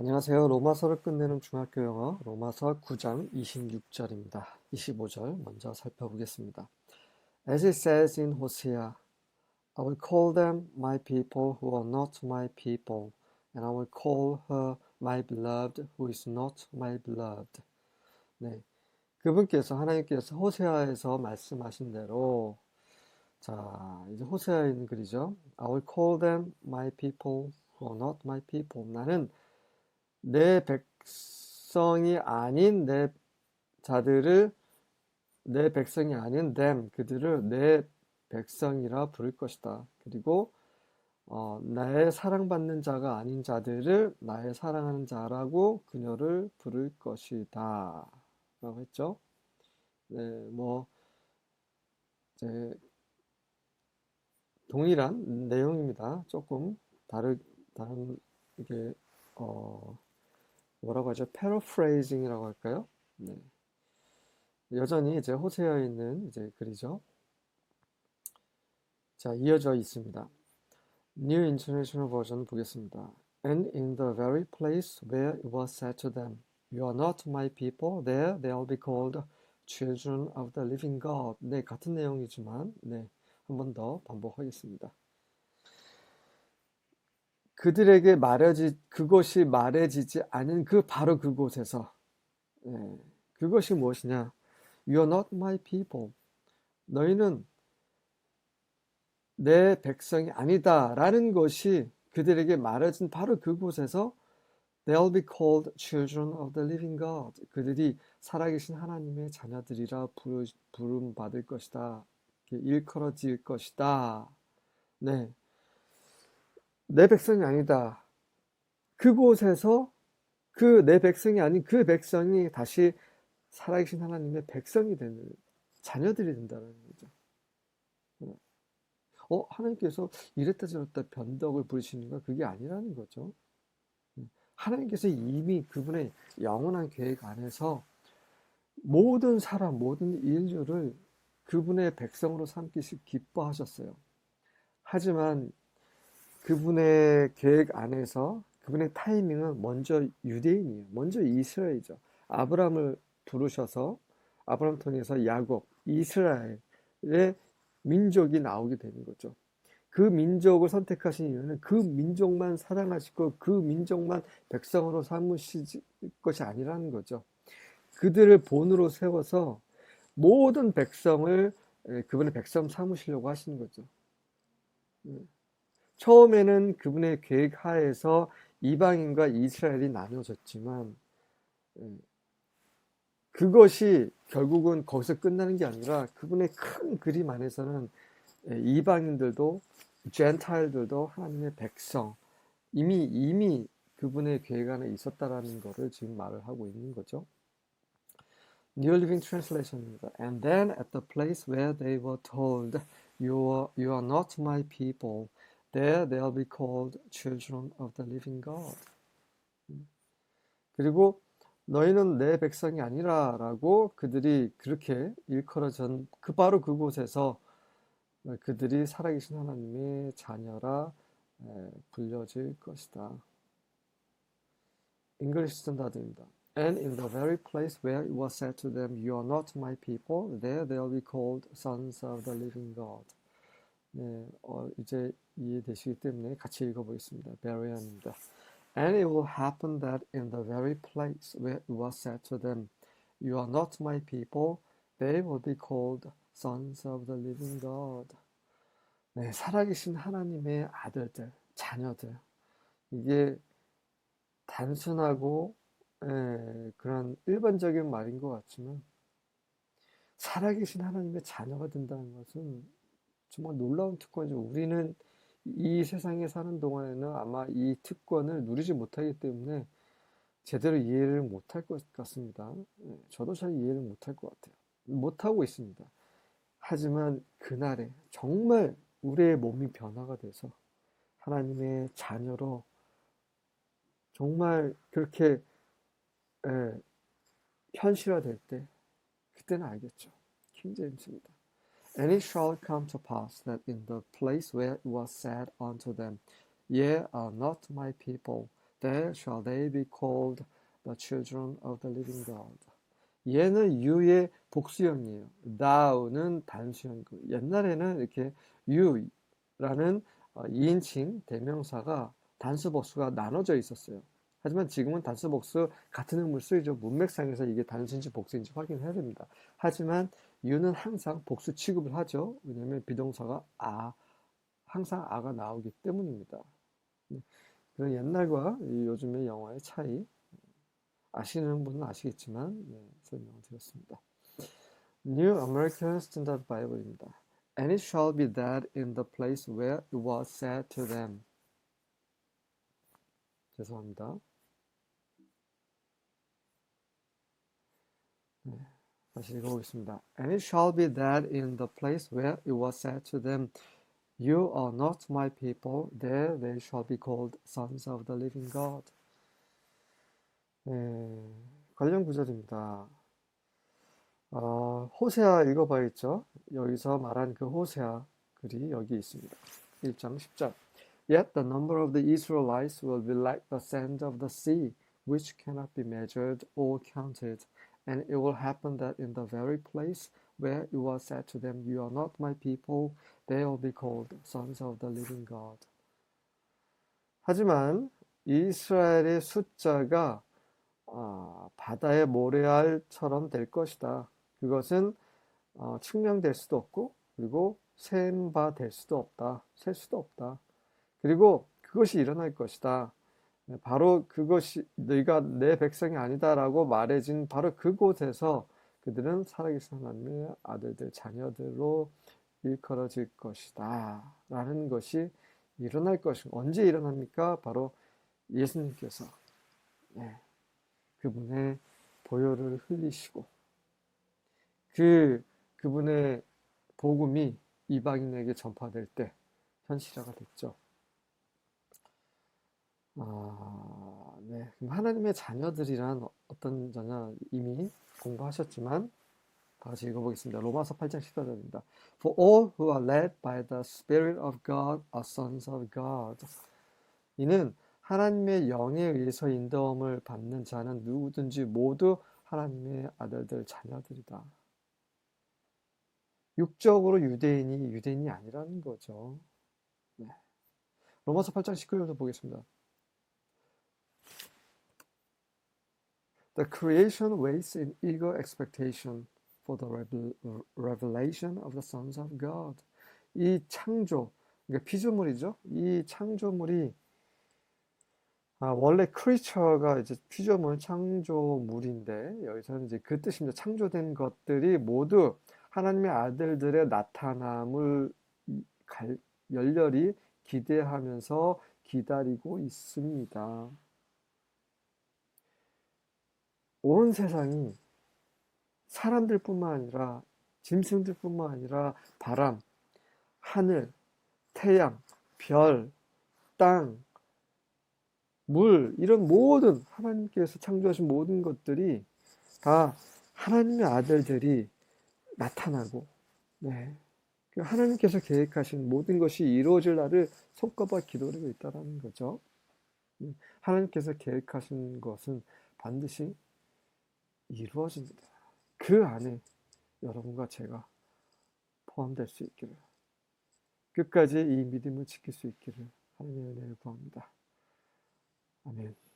안녕하세요. 로마서를 끝내는 중학교 영어 로마서 9장 26절입니다. 25절 먼저 살펴보겠습니다. As it says in Hosea, I will call them my people who are not my people, and I will call her my beloved who is not my beloved. 네. 그분께서 하나님께서 호세아에서 말씀하신 대로 자, 이제 호세아에 있는 글이죠. I will call them my people who are not my people. 나는 내 백성이 아닌 내 자들을 내 백성이 아닌 them 그들을 내 백성이라 부를 것이다. 그리고 어, 나의 사랑받는 자가 아닌 자들을 나의 사랑하는 자라고 그녀를 부를 것이다. 라고 했죠. 네, 뭐, 이제, 동일한 내용입니다. 조금 다르, 다른, 이게, 어, 뭐라고 하죠? 패러프레이징이라고 할까요? 네. 여전히 이제 호세아에 있는 이제 글이죠. 자, 이어져 있습니다. New International Version 보겠습니다. And in the very place where it was said to them, You are not my people, there they will be called children of the living God. 네, 같은 내용이지만, 네, 한 번 더 반복하겠습니다. 그들에게 말해지, 그것이 말해지지 않은 그 바로 그곳에서, 네, 그것이 무엇이냐? You are not my people. 너희는 내 백성이 아니다. 라는 것이 그들에게 말해진 바로 그곳에서 They'll be called children of the living God. 그들이 살아계신 하나님의 자녀들이라 부름 받을 것이다. 일컬어질 것이다. 네. 내 백성이 아니다. 그곳에서 그 내 백성이 아닌 그 백성이 다시 살아계신 하나님의 백성이 되는 자녀들이 된다는 거죠. 어, 하나님께서 이랬다 저랬다 변덕을 부리시는가? 그게 아니라는 거죠. 하나님께서 이미 그분의 영원한 계획 안에서 모든 사람, 모든 인류를 그분의 백성으로 삼기시 기뻐하셨어요. 하지만 그분의 계획 안에서 그분의 타이밍은 먼저 유대인이에요. 먼저 이스라엘이죠. 아브라함을 부르셔서 아브라함 통해서 야곱, 이스라엘의 민족이 나오게 되는 거죠. 그 민족을 선택하신 이유는 그 민족만 사랑하시고 그 민족만 백성으로 삼으실 것이 아니라는 거죠. 그들을 본으로 세워서 모든 백성을 그분의 백성 삼으시려고 하시는 거죠. 처음에는 그분의 계획 하에서 이방인과 이스라엘이 나눠졌지만 그것이 결국은 거기서 끝나는 게 아니라 그분의 큰 그림 안에서는 이방인들도 젠타일들도 하나님의 백성 이미 이미 그분의 계획 안에 있었다라는 것을 지금 말을 하고 있는 거죠. New Living Translation입니다. And then at the place where they were told, you are, you are not my people, there they'll be called children of the living God. 그리고 너희는 내 백성이 아니라라고 그들이 그렇게 일컬어전 그 바로 그곳에서 그들이 살아계신 하나님의 자녀라 불려질 것이다. English 스탠다드입니다. And in the very place where it was said to them, You are not my people, there they'll be called sons of the living God. 네, 어, 이제 이해되시기 때문에 같이 읽어보겠습니다. 베리안입니다. And it will happen that in the very place where it was said to them, You are not my people, they will be called sons of the living God. 네, 살아계신 하나님의 아들들, 자녀들. 이게 단순하고 예, 그런 일반적인 말인 것 같지만 살아계신 하나님의 자녀가 된다는 것은 정말 놀라운 특권이죠. 우리는 이 세상에 사는 동안에는 아마 이 특권을 누리지 못하기 때문에 제대로 이해를 못할 것 같습니다. 예, 저도 잘 이해를 못할 것 같아요. 못하고 있습니다. 하지만 그날에 정말 우리의 몸이 변화가 돼서 하나님의 자녀로 정말 그렇게 예, 현실화될 때 그때는 알겠죠. 킹 제임스입니다. And it shall come to pass that in the place where it was said unto them, Ye are not my people, There shall they be called the children of the living God. 얘는 you의 복수형이에요. thou는 단수형이고 옛날에는 이렇게 you라는 어, 2인칭 대명사가 단수 복수가 나눠져 있었어요. 하지만 지금은 단수 복수 같은 의미를 쓰이죠. 문맥상에서 이게 단수인지 복수인지 확인해야 됩니다. 하지만 you는 항상 복수 취급을 하죠. 왜냐하면 비동사가 아, 항상 아가 나오기 때문입니다. 네. 그런 옛날과 이 요즘의 영어의 차이 아시는 분은 아시겠지만 네, 설명을 드렸습니다. New American Standard Bible입니다. And it shall be that in the place where it was said to them. 죄송합니다. 다시 읽어보겠습니다. And it shall be that in the place where it was said to them, You are not my people, there they shall be called sons of the living God. 네, 관련 구절입니다. 어, 호세아 읽어봐야겠죠? 여기서 말한 그 호세아 글이 여기 있습니다. 1장 10절. Yet the number of the Israelites will be like the sand of the sea, which cannot be measured or counted. And it will happen that in the very place where it was said to them, You are not my people, they will be called sons of the living God. 하지만 이스라엘의 숫자가 아, 바다의 모래알처럼 될 것이다. 그것은 어, 측량될 수도 없고 그리고 셈바 될 수도 없다. 셀 수도 없다. 그리고 그것이 일어날 것이다. 네, 바로 그것이 너희가 내 백성이 아니다라고 말해진 바로 그곳에서 그들은 살아계신 하나님의 아들들 자녀들로 일컬어질 것이다. 라는 것이 일어날 것이 언제 일어납니까? 바로 예수님께서 네, 그분의 보혈을 흘리시고 그 그분의 복음이 이방인에게 전파될 때 현실화가 됐죠. 아, 네. 하나님의 자녀들이란 어떤 자녀 이미 공부하셨지만 다시 읽어보겠습니다. 로마서 8장 14절입니다. For all who are led by the Spirit of God are sons of God. 이는 하나님의 영에 의해서 인도함을 받는 자는 누구든지 모두 하나님의 아들들 자녀들이다. 육적으로 유대인이 유대인이 아니라는 거죠. 네. 로마서 8장 19절도 보겠습니다. The creation waits in eager expectation for the revelation of the sons of God. 이 창조, 그러니까 피조물이죠. 이 창조물이 아, 원래 크리처가 이제 피조물 창조물인데 여기서는 이제 그 뜻입니다. 창조된 것들이 모두 하나님의 아들들의 나타남을 열렬히 기대하면서 기다리고 있습니다. 온 세상이 사람들뿐만 아니라 짐승들뿐만 아니라 바람, 하늘, 태양, 별, 땅, 물 이런 모든 하나님께서 창조하신 모든 것들이 다 하나님의 아들들이 나타나고 네. 그 하나님께서 계획하신 모든 것이 이루어질 날을 손꼽아 기도하고 있다는 거죠. 음, 하나님께서 계획하신 것은 반드시 이루어집니다. 그 안에 여러분과 제가 포함될 수 있기를 끝까지 이 믿음을 지킬 수 있기를 하나님의 은혜를 구합니다. 아멘.